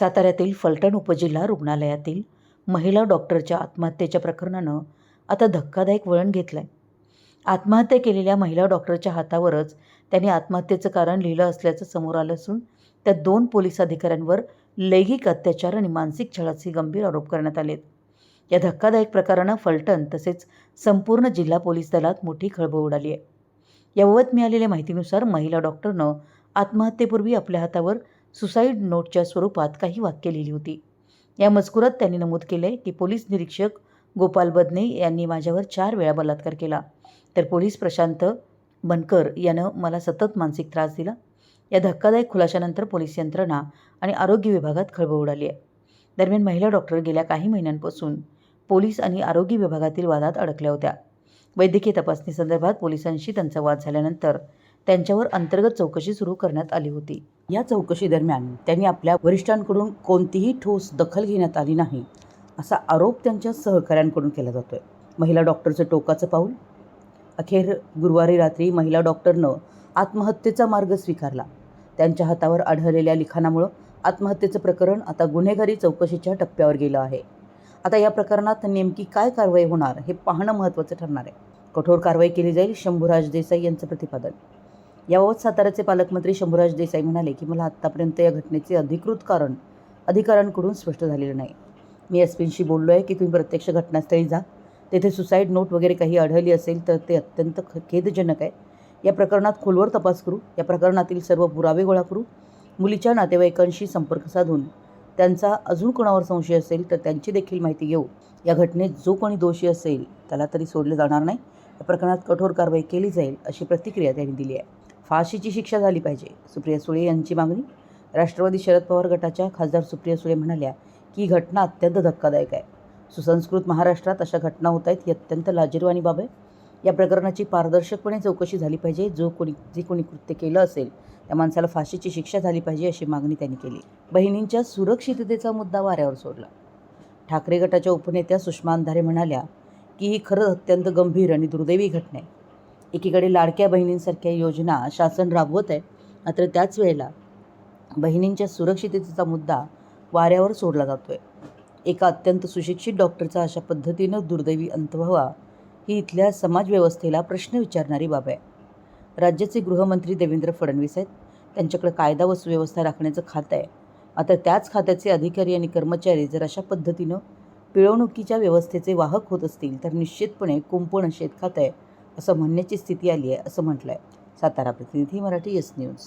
साताऱ्यातील फलटण उपजिल्हा रुग्णालयातील महिला डॉक्टरच्या आत्महत्येच्या प्रकरणानं आता धक्कादायक वळण घेतलं आहे आत्महत्या केलेल्या महिला डॉक्टरच्या हातावरच त्यांनी आत्महत्येचं कारण लिहिलं असल्याचं समोर आलं असून त्या दोन पोलीस अधिकाऱ्यांवर लैंगिक अत्याचार आणि मानसिक छळाचे गंभीर आरोप करण्यात आलेत. या धक्कादायक प्रकारानं फलटण तसेच संपूर्ण जिल्हा पोलीस दलात मोठी खळबळ उडाली आहे. याबाबत मिळालेल्या माहितीनुसार महिला डॉक्टरनं आत्महत्येपूर्वी आपल्या हातावर सुसाईड नोटच्या स्वरूपात काही वाक्य लिहिली होती. या मजकुरात त्यांनी नमूद केले की पोलीस निरीक्षक गोपाल बदने यांनी माझ्यावर चार वेळा बलात्कार केला. तर पोलीस प्रशांत बनकर यानं मला सतत मानसिक त्रास दिला. या धक्कादायक खुलाशानंतर पोलीस यंत्रणा आणि आरोग्य विभागात खळबळ उडाली आहे. दरम्यान महिला डॉक्टर गेल्या काही महिन्यांपासून पोलीस आणि आरोग्य विभागातील वादात अडकल्या होत्या. वैद्यकीय तपासणीसंदर्भात पोलिसांशी त्यांचा वाद झाल्यानंतर त्यांच्यावर अंतर्गत चौकशी सुरू करण्यात आली होती. या चौकशी दरम्यान त्यांनी आपल्या वरिष्ठांकडून कोणतीही ठोस दखल घेण्यात आली नाही असा आरोप त्यांच्या सहकाऱ्यांकडून केला जातोय. महिला डॉक्टरचं टोकाचं पाऊल? अखेर गुरुवारी रात्री महिला डॉक्टरनं आत्महत्येचा मार्ग स्वीकारला. त्यांच्या हातावर आढळलेल्या लिखाणामुळं आत्महत्येचं प्रकरण आता गुन्हेगारी चौकशीच्या टप्प्यावर गेलं आहे. आता या प्रकरणात नेमकी काय कारवाई होणार हे पाहणं महत्त्वाचं ठरणार आहे. कठोर कारवाई केली जाईल शंभूराज देसाई यांचं प्रतिपादन. याबाबत साताऱ्याचे पालकमंत्री शंभूराज देसाई म्हणाले की मला आत्तापर्यंत या घटनेचे अधिकृत कारण अधिकाऱ्यांकडून स्पष्ट झालेलं नाही. मी एस पींशी बोललो आहे की तुम्ही प्रत्यक्ष घटनास्थळी जा. तेथे सुसाईड नोट वगैरे काही आढळली असेल तर ते अत्यंत ख खेदजनक आहे. या प्रकरणात खोलवर तपास करू. या प्रकरणातील सर्व पुरावे गोळा करू. मुलीच्या नातेवाईकांशी संपर्क साधून त्यांचा अजून कोणावर संशय असेल तर त्यांची देखील माहिती घेऊ. या घटनेत जो कोणी दोषी असेल त्याला तरी सोडले जाणार नाही. या प्रकरणात कठोर कारवाई केली जाईल अशी प्रतिक्रिया त्यांनी दिली आहे. फाशीची शिक्षा झाली पाहिजे. सुप्रिया सुळे यांची मागणी? राष्ट्रवादी शरद पवार गटाच्या खासदार सुप्रिया सुळे म्हणाल्या की ही घटना अत्यंत धक्कादायक आहे. सुसंस्कृत महाराष्ट्रात अशा घटना होत आहेत ही अत्यंत लाजीरवाणी बाब आहे. या प्रकरणाची पारदर्शकपणे चौकशी झाली पाहिजे. जो कोणी जे कोणी कृत्य केलं असेल त्या माणसाला फाशीची शिक्षा झाली पाहिजे अशी मागणी त्यांनी केली. बहिणींच्या सुरक्षिततेचा मुद्दा वाऱ्यावर सोडला. ठाकरे गटाच्या उपनेत्या सुषमा अंधारे म्हणाल्या की ही खरंच अत्यंत गंभीर आणि दुर्दैवी घटना आहे. एकीकडे लाडक्या बहिणींसारख्या योजना शासन राबवत आहे. मात्र त्याच वेळेला बहिणींच्या सुरक्षिततेचा मुद्दा वाऱ्यावर सोडला जातो आहे एका अत्यंत सुशिक्षित डॉक्टरचा अशा पद्धतीनं दुर्दैवी अंत व्हावा ही इथल्या समाजव्यवस्थेला प्रश्न विचारणारी बाब आहे. राज्याचे गृहमंत्री देवेंद्र फडणवीस आहेत. त्यांच्याकडे कायदा व सुव्यवस्था राखण्याचं खातं आहे. मात्र त्याच खात्याचे अधिकारी आणि कर्मचारी जर अशा पद्धतीनं पिळवणुकीच्या व्यवस्थेचे वाहक होत असतील तर निश्चितपणे कुंपण शेत खातं आहे. असं म्हणण्याची स्थिती आली आहे असं म्हटलं आहे सातारा प्रतिनिधी मराठी एस न्यूज